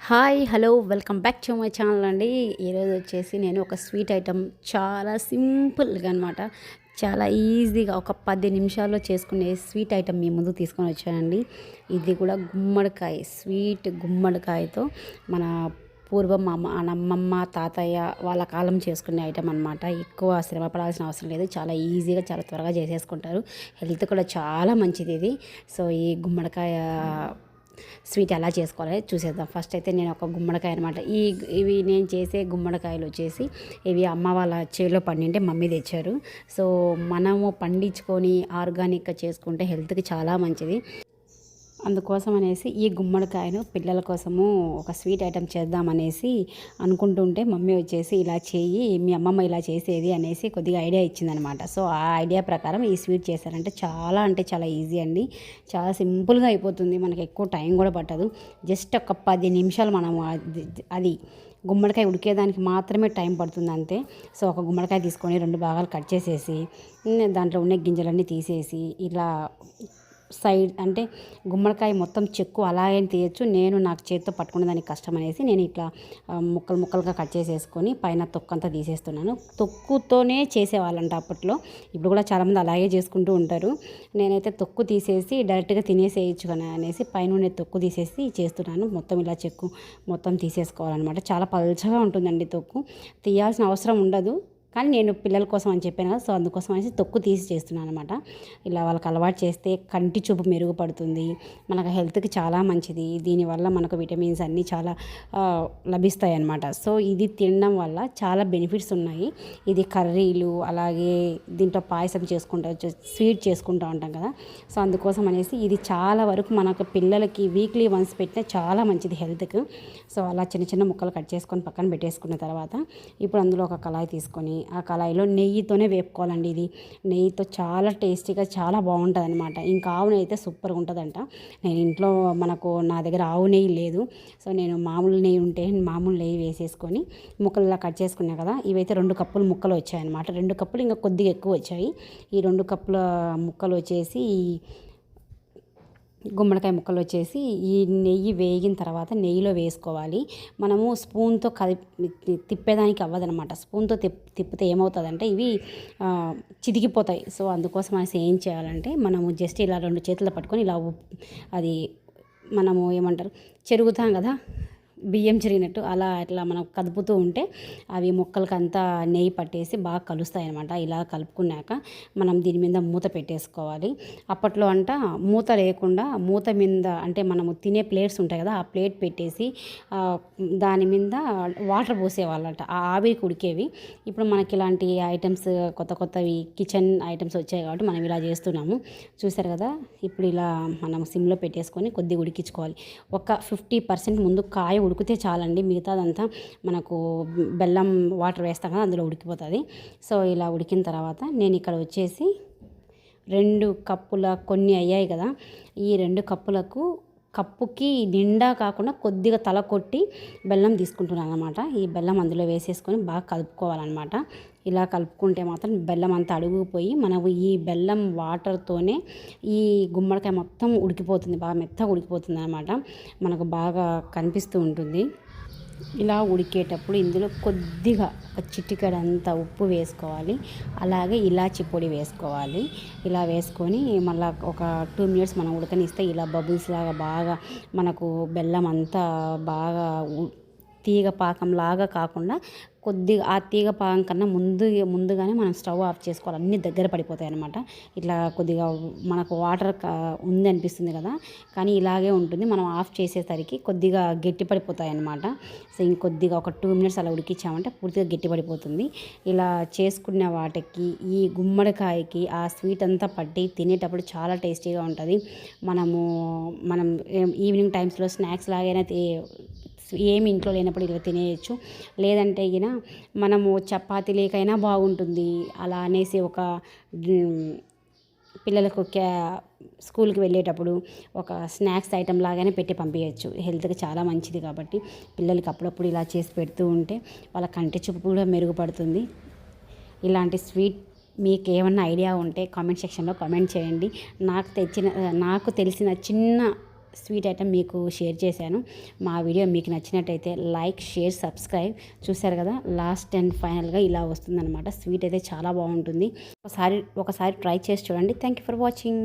Hi hello welcome back to my channel అండి. ఈరోజు వచ్చేసి నేను ఒక స్వీట్ ఐటమ్ చాలా సింపుల్గా అనమాట చాలా ఈజీగా ఒక పది నిమిషాల్లో చేసుకునే స్వీట్ ఐటమ్ మీ ముందు తీసుకొని వచ్చానండి. ఇది కూడా గుమ్మడికాయ స్వీట్ గుమ్మడికాయతో మన పూర్వం మా అమ్మమ్మ తాతయ్య వాళ్ళ కాలం చేసుకునే ఐటమ్ అనమాట ఎక్కువ శ్రమ పడాల్సిన అవసరం లేదు. చాలా ఈజీగా చాలా త్వరగా చేసేసుకుంటారు. హెల్త్ కూడా చాలా మంచిది ఇది. సో ఈ గుమ్మడికాయ స్వీట్ ఎలా చేసుకోవాలి చూసేద్దాం. ఫస్ట్ అయితే నేను ఒక గుమ్మడికాయ అనమాట ఈ ఇవి నేను చేసే గుమ్మడికాయలు వచ్చేసి ఇవి అమ్మ వాళ్ళ చేలో పండింటే మమ్మీ తెచ్చారు. సో మనము పండించుకొని ఆర్గానిక్గా చేసుకుంటే హెల్త్కి చాలా మంచిది. అందుకోసం అనేసి ఈ గుమ్మడికాయను పిల్లల కోసము ఒక స్వీట్ ఐటెం చేద్దామనేసి అనుకుంటుంటే మమ్మీ వచ్చేసి ఇలా చేయి మీ అమ్మమ్మ ఇలా చేసేది అనేసి కొద్దిగా ఐడియా ఇచ్చిందనమాట. సో ఆ ఐడియా ప్రకారం ఈ స్వీట్ చేశారంటే చాలా అంటే చాలా ఈజీ అండి. చాలా సింపుల్గా అయిపోతుంది. మనకి ఎక్కువ టైం కూడా పట్టదు. జస్ట్ ఒక పది నిమిషాలు మనం అది గుమ్మడికాయ ఉడికేదానికి మాత్రమే టైం పడుతుంది అంతే. సో ఒక గుమ్మడికాయ తీసుకొని రెండు భాగాలు కట్ చేసేసి దాంట్లో ఉన్న గింజలన్నీ తీసేసి ఇలా సైడ్ అంటే గుమ్మడికాయ మొత్తం చెక్కు అలాగే తీయచ్చు. నేను నాకు చేతితో పట్టుకునే దానికి కష్టం అనేసి నేను ఇట్లా ముక్కలు ముక్కలుగా కట్ చేసేసుకొని పైన తొక్కు అంతా తీసేస్తున్నాను. తొక్కుతోనే చేసేవాళ్ళంట అప్పట్లో. ఇప్పుడు కూడా చాలామంది అలాగే చేసుకుంటూ ఉంటారు. నేనైతే తొక్కు తీసేసి డైరెక్ట్గా తినేసేయచ్చు కానీ అనేసి పైన తొక్కు తీసేసి చేస్తున్నాను. మొత్తం ఇలా చెక్కు మొత్తం తీసేసుకోవాలన్నమాట. చాలా పల్చగా ఉంటుందండి తొక్కు. తీయాల్సిన అవసరం ఉండదు. కానీ నేను పిల్లల కోసం అని చెప్పాను కదా సో అందుకోసం అనేసి తొక్కు తీసి చేస్తున్నాను అనమాట ఇలా వాళ్ళకి అలవాటు చేస్తే కంటి చూపు మెరుగుపడుతుంది మనకు హెల్త్కి చాలా మంచిది దీనివల్ల మనకు విటమిన్స్ అన్నీ చాలా లభిస్తాయి అన్నమాట. సో ఇది తినడం వల్ల చాలా బెనిఫిట్స్ ఉన్నాయి. ఇది కర్రీలు అలాగే దీంట్లో పాయసం చేసుకుంటా స్వీట్ చేసుకుంటూ ఉంటాం కదా. సో అందుకోసం అనేసి ఇది చాలా వరకు మనకు పిల్లలకి వీక్లీ వన్స్ పెట్టిన చాలా మంచిది హెల్త్కి. సో అలా చిన్న చిన్న ముక్కలు కట్ చేసుకొని పక్కన పెట్టేసుకున్న తర్వాత ఇప్పుడు అందులో ఒక కళాయి తీసుకొని ఆ కళాయిలో నెయ్యితోనే వేపుకోవాలండి ఇది. నెయ్యితో చాలా టేస్టీగా చాలా బాగుంటుంది అనమాట ఇంకా ఆవు నెయ్యి అయితే సూపర్గా ఉంటుందంట నేను ఇంట్లో మనకు నా దగ్గర ఆవు నెయ్యి లేదు. సో నేను మామూలు నెయ్యి ఉంటే మామూలు నెయ్యి వేసేసుకొని ముక్కలు కట్ చేసుకున్నా కదా ఇవైతే రెండు కప్పులు ముక్కలు వచ్చాయన్నమాట. రెండు కప్పులు ఇంకా కొద్దిగా ఎక్కువ వచ్చాయి. ఈ రెండు కప్పుల ముక్కలు వచ్చేసి గుమ్మడికాయ ముక్కలు వచ్చేసి ఈ నెయ్యి వేగిన తర్వాత నెయ్యిలో వేసుకోవాలి. మనము స్పూన్తో కది తిప్పేదానికి అవ్వదనమాట స్పూన్తో తిప్ తిప్పితే ఏమవుతుందంటే ఇవి చితికిపోతాయి. సో అందుకోసం అనేసి ఏం చేయాలంటే మనము జస్ట్ ఇలా రెండు చేతులు పట్టుకొని ఇలా అది మనము ఏమంటారు చెరుగుతాం కదా? బియ్యం చిరిగినట్టు అలా అట్లా మనం కదుపుతూ ఉంటే అవి మొక్కలకి అంతా నెయ్యి పట్టేసి బాగా కలుస్తాయి అనమాట ఇలా కలుపుకున్నాక మనం దీని మీద మూత పెట్టేసుకోవాలి. అప్పట్లో అంట మూత లేకుండా మూత మీద అంటే మనము తినే ప్లేట్స్ ఉంటాయి కదా ఆ ప్లేట్ పెట్టేసి దాని మీద వాటర్ పోసేవాళ్ళంట. ఆ ఆవిరి కుడికేవి ఇప్పుడు మనకి ఇలాంటి ఐటమ్స్ కొత్త కొత్తవి కిచెన్ ఐటమ్స్ వచ్చాయి కాబట్టి మనం ఇలా చేస్తున్నాము. చూసారు కదా ఇప్పుడు ఇలా మనం సిమ్లో పెట్టేసుకొని కొద్దిగా ఉడికించుకోవాలి. ఒక ఫిఫ్టీ పర్సెంట్ ముందు కాయ ఉడికితే చాలండి. మిగతాదంతా మనకు బెల్లం వాటర్ వేస్తాం కదా అందులో ఉడికిపోతుంది. సో ఇలా ఉడికిన తర్వాత నేను ఇక్కడ వచ్చేసి రెండు కప్పుల కొన్ని అయ్యాయి కదా ఈ రెండు కప్పులకు కప్పుకి నిండా కాకుండా కొద్దిగా తల కొట్టి బెల్లం తీసుకుంటున్నాను అనమాట ఈ బెల్లం అందులో వేసేసుకొని బాగా కలుపుకోవాలన్నమాట. ఇలా కలుపుకుంటే మాత్రం బెల్లం అంతా అడుగుపోయి మనకు ఈ బెల్లం వాటర్తోనే ఈ గుమ్మడికాయ మొత్తం ఉడికిపోతుంది బాగా మెత్తగా ఉడికిపోతుంది అనమాట మనకు బాగా కనిపిస్తూ ఉంటుంది. ఇలా ఉడికేటప్పుడు ఇందులో కొద్దిగా ఒక చిటికడంత ఉప్పు వేసుకోవాలి. అలాగే ఇలాచి పొడి వేసుకోవాలి. ఇలా వేసుకొని మళ్ళీ ఒక టూ మినిట్స్ మనం ఉడకనిస్తే ఇలా బబుల్స్ లాగా బాగా మనకు బెల్లం అంతా బాగా తీగ పాకంలాగా కాకుండా కొద్దిగా ఆ తీగ పాకం కన్నా ముందు ముందుగానే మనం స్టవ్ ఆఫ్ చేసుకోవాలి. అన్నీ దగ్గర పడిపోతాయి అనమాట ఇట్లా కొద్దిగా మనకు వాటర్ ఉంది అనిపిస్తుంది కదా. కానీ ఇలాగే ఉంటుంది. మనం ఆఫ్ చేసేసరికి కొద్దిగా గట్టి పడిపోతాయి అనమాట సో ఇంకొద్దిగా ఒక టూ మినిట్స్ అలా ఉడికించామంటే పూర్తిగా గట్టి పడిపోతుంది. ఇలా చేసుకున్న వాటికి ఈ గుమ్మడికాయకి ఆ స్వీట్ అంతా పట్టి తినేటప్పుడు చాలా టేస్టీగా ఉంటుంది. మనము మనం ఈవినింగ్ టైమ్స్లో స్నాక్స్ లాగైనా ఏమి ఇంట్లో లేనప్పుడు ఇలా తినేయచ్చు. లేదంటే ఇక మనము చపాతీ లేకైనా బాగుంటుంది. అలా అనేసి ఒక పిల్లలకు క్యా స్కూల్కి వెళ్ళేటప్పుడు ఒక స్నాక్స్ ఐటెం లాగానే పెట్టి పంపించవచ్చు హెల్త్కి చాలా మంచిది కాబట్టి పిల్లలకి అప్పుడప్పుడు ఇలా చేసి పెడుతూ ఉంటే వాళ్ళ కంటి చూపు కూడా మెరుగుపడుతుంది. ఇలాంటి స్వీట్ మీకు ఏమన్నా ఐడియా ఉంటే కామెంట్ సెక్షన్లో కామెంట్ చేయండి. నాకు తెచ్చిన నాకు తెలిసిన చిన్న స్వీట్ ఐటెం మీకు షేర్ చేశాను. మా వీడియో మీకు నచ్చినట్టయితే లైక్ షేర్ సబ్స్క్రైబ్. చూశారు కదా లాస్ట్ అండ్ ఫైనల్గా ఇలా వస్తుందన్నమాట. స్వీట్ అయితే చాలా బాగుంటుంది. ఒకసారి ఒకసారి ట్రై చేసి చూడండి. Thank you for watching.